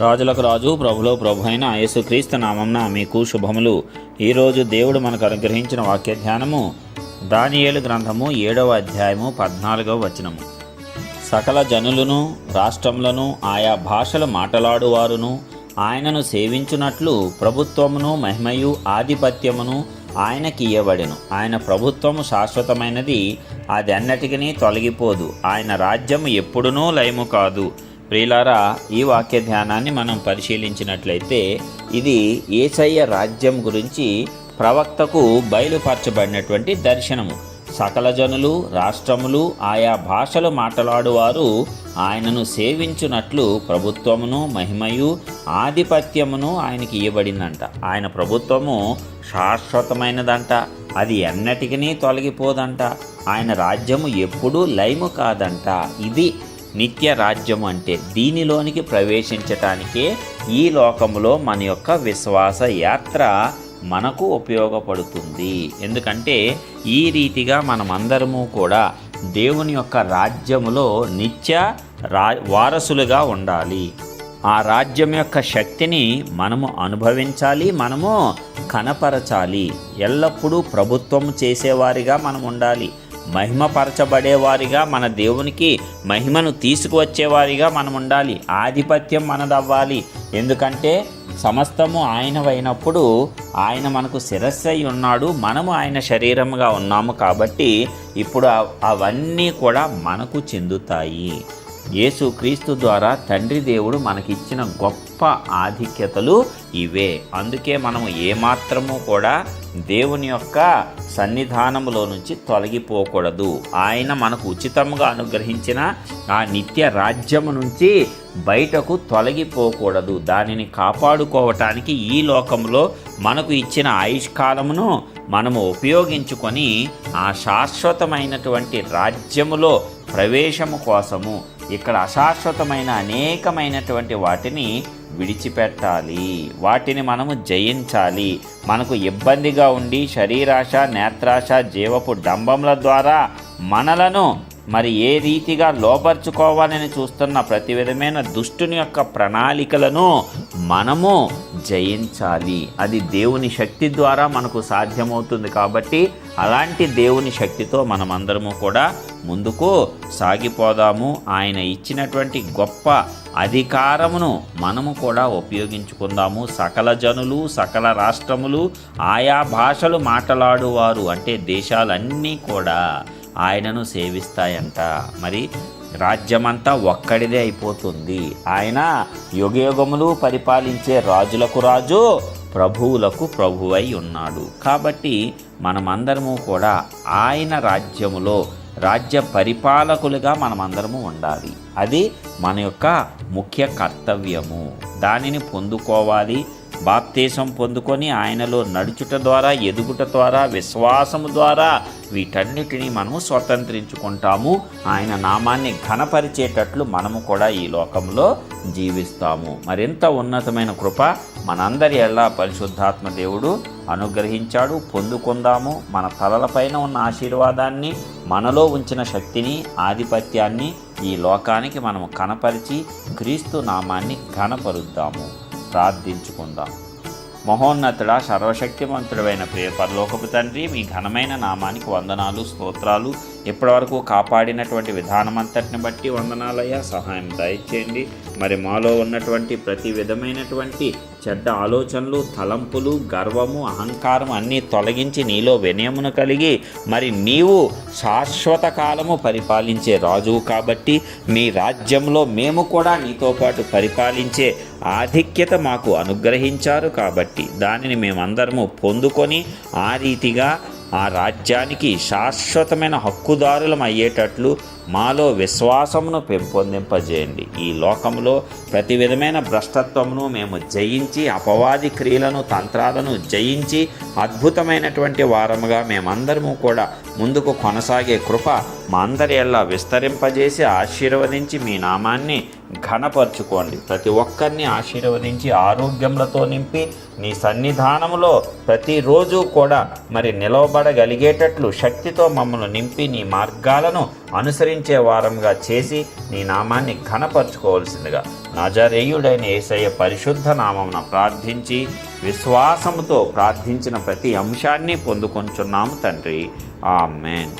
రాజులకు రాజు ప్రభులో ప్రభు అయిన యేసుక్రీస్తు నామంన మీకు శుభములు. ఈరోజు దేవుడు మనకు అనుగ్రహించిన వాక్య ధ్యానము దానియేలు గ్రంథము ఏడవ అధ్యాయము పద్నాలుగవ వచనము. సకల జనులను రాష్ట్రములను ఆయా భాషలు మాట్లాడువారును ఆయనను సేవించున్నట్లు ప్రభుత్వమును మహిమయు ఆధిపత్యమును ఆయనకి ఇయ్యబడెను. ఆయన ప్రభుత్వము శాశ్వతమైనది అది అన్నటికీ తొలగిపోదు. ఆయన రాజ్యము ఎప్పుడునూ లయము కాదు. ప్రియులారా ఈ వాక్య ధ్యానాన్ని మనం పరిశీలించినట్లయితే ఇది ఏసయ్య రాజ్యం గురించి ప్రవక్తకు బయలుపరచబడినటువంటి దర్శనము. సకల జనులు రాష్ట్రములు ఆయా భాషలు మాట్లాడువారు ఆయనను సేవించునట్లు ప్రభుత్వమును మహిమయు ఆధిపత్యమును ఆయనకి ఇవ్వబడిందంట. ఆయన ప్రభుత్వము శాశ్వతమైనదంట అది ఎన్నటికీ తొలగిపోదంట. ఆయన రాజ్యము ఎప్పుడూ లైము కాదంట. ఇది నిత్య రాజ్యం అంటే దీనిలోనికి ప్రవేశించటానికే ఈ లోకములో మన యొక్క విశ్వాస యాత్ర మనకు ఉపయోగపడుతుంది. ఎందుకంటే ఈ రీతిగా మనమందరము కూడా దేవుని యొక్క రాజ్యములో నిత్య రా వారసులుగా ఉండాలి. ఆ రాజ్యం యొక్క శక్తిని మనము అనుభవించాలి మనము కనపరచాలి. ఎల్లప్పుడూ ప్రభుత్వం చేసేవారిగా మనం ఉండాలి. మహిమపరచబడేవారిగా మన దేవునికి మహిమను తీసుకువచ్చేవారిగా మనం ఉండాలి. ఆధిపత్యం మనదవ్వాలి. ఎందుకంటే సమస్తము ఆయనవైనప్పుడు ఆయన మనకు శిరస్సై ఉన్నాడు. మనము ఆయన శరీరముగా ఉన్నాము కాబట్టి ఇప్పుడు అవన్నీ కూడా మనకు చెందుతాయి. యేసుక్రీస్తు ద్వారా తండ్రి దేవుడు మనకిచ్చిన గొప్ప ఆధిక్యతలు ఇవే. అందుకే మనము ఏమాత్రము కూడా దేవుని యొక్క సన్నిధానములో నుంచి తొలగిపోకూడదు. ఆయన మనకు ఉచితంగా అనుగ్రహించిన ఆ నిత్య రాజ్యము నుంచి బయటకు తొలగిపోకూడదు. దానిని కాపాడుకోవటానికి ఈ లోకంలో మనకు ఇచ్చిన ఆయుష్కాలమును మనము ఉపయోగించుకొని ఆ శాశ్వతమైనటువంటి రాజ్యములో ప్రవేశము కోసము ఇక్కడ అశాశ్వతమైన అనేకమైనటువంటి వాటిని విడిచిపెట్టాలి. వాటిని మనము జయించాలి. మనకు ఇబ్బందిగా ఉండి శరీరాశ నేత్రాశ జీవపు డంబముల ద్వారా మనలను మరి ఏ రీతిగా లోపరుచుకోవాలని చూస్తున్న ప్రతి విధమైన దుష్టుని యొక్క ప్రణాళికలను మనము జయించాలి. అది దేవుని శక్తి ద్వారా మనకు సాధ్యమవుతుంది కాబట్టి అలాంటి దేవుని శక్తితో మనమందరము కూడా ముందుకు సాగిపోదాము. ఆయన ఇచ్చినటువంటి గొప్ప అధికారమును మనము కూడా ఉపయోగించుకుందాము. సకల జనులు సకల రాష్ట్రములు ఆయా భాషలు మాట్లాడువారు అంటే దేశాలన్నీ కూడా ఆయనను సేవిస్తాయంట. మరి రాజ్యమంతా ఒక్కడిదే అయిపోతుంది. ఆయన యుగయుగములు పరిపాలించే రాజులకు రాజు ప్రభువులకు ప్రభువై ఉన్నాడు. కాబట్టి మనమందరము కూడా ఆయన రాజ్యములో రాజ్య పరిపాలకులుగా మనమందరము ఉండాలి. అది మన యొక్క ముఖ్య కర్తవ్యము. దానిని పొందుకోవాలి. బాప్తీసం పొందుకొని ఆయనలో నడుచుట ద్వారా ఎదుగుట ద్వారా విశ్వాసము ద్వారా వీటన్నిటినీ మనము స్వతంత్రించుకుంటాము. ఆయన నామాన్ని ఘనపరిచేటట్లు మనము కూడా ఈ లోకంలో జీవిస్తాము. మరింత ఉన్నతమైన కృప మనందరి ఎల్లా పరిశుద్ధాత్మ దేవుడు అనుగ్రహించాడు పొందుకుందాము. మన తలలపైన ఉన్న ఆశీర్వాదాన్ని మనలో ఉంచిన శక్తిని ఆధిపత్యాన్ని ఈ లోకానికి మనము కనపరిచి క్రీస్తు నామాన్ని ఘనపరుద్దాము. ప్రార్థించుకుందాం. మహోన్నతుడ సర్వశక్తిమంతుడైన ప్రియ పరలోకపు తండ్రి మీ ఘనమైన నామానికి వందనాలు స్తోత్రాలు. ఇప్పటివరకు కాపాడినటువంటి విధానమంతటిని బట్టి వందనాలయ్యా. సహాయం దయచేయండి. మరి మాలో ఉన్నటువంటి ప్రతి విధమైనటువంటి చెడ్డ ఆలోచనలు తలంపులు గర్వము అహంకారం అన్నీ తొలగించి నీలో వినయమును కలిగి మరి నీవు శాశ్వత కాలము పరిపాలించే రాజువు కాబట్టి మీ రాజ్యంలో మేము కూడా నీతో పాటు పరిపాలించే ఆధిక్యత మాకు అనుగ్రహించారు కాబట్టి దానిని మేమందరము పొందుకొని ఆ రీతిగా ఆ రాజ్యానికి శాశ్వతమైన హక్కుదారులం అయ్యేటట్లు మాలో విశ్వాసమును పెంపొందింపజేయండి. ఈ లోకంలో ప్రతి విధమైన భ్రష్టత్వమును మేము జయించి అపవాది క్రియలను తంత్రాలను జయించి అద్భుతమైనటువంటి వారముగా మేమందరము కూడా ముందుకు కొనసాగే కృప మా అందరి ఎలా విస్తరింపజేసి ఆశీర్వదించి మీ నామాన్ని ఘనపరుచుకోండి. ప్రతి ఒక్కరిని ఆశీర్వదించి ఆరోగ్యములతో నింపి నీ సన్నిధానములో ప్రతిరోజు కూడా మరి నిలవబడగలిగేటట్లు శక్తితో మమ్మల్ని నింపి నీ మార్గాలను అనుసరించే వారంగా చేసి నీ నామాన్ని ఘనపరచుకోవాల్సిందిగా. నజరేయుడైన ఏసయ్య పరిశుద్ధ నామమున ప్రార్థించి విశ్వాసముతో ప్రార్థించిన ప్రతి అంశాన్ని పొందుకొంచున్నాము తండ్రి. ఆమెన్.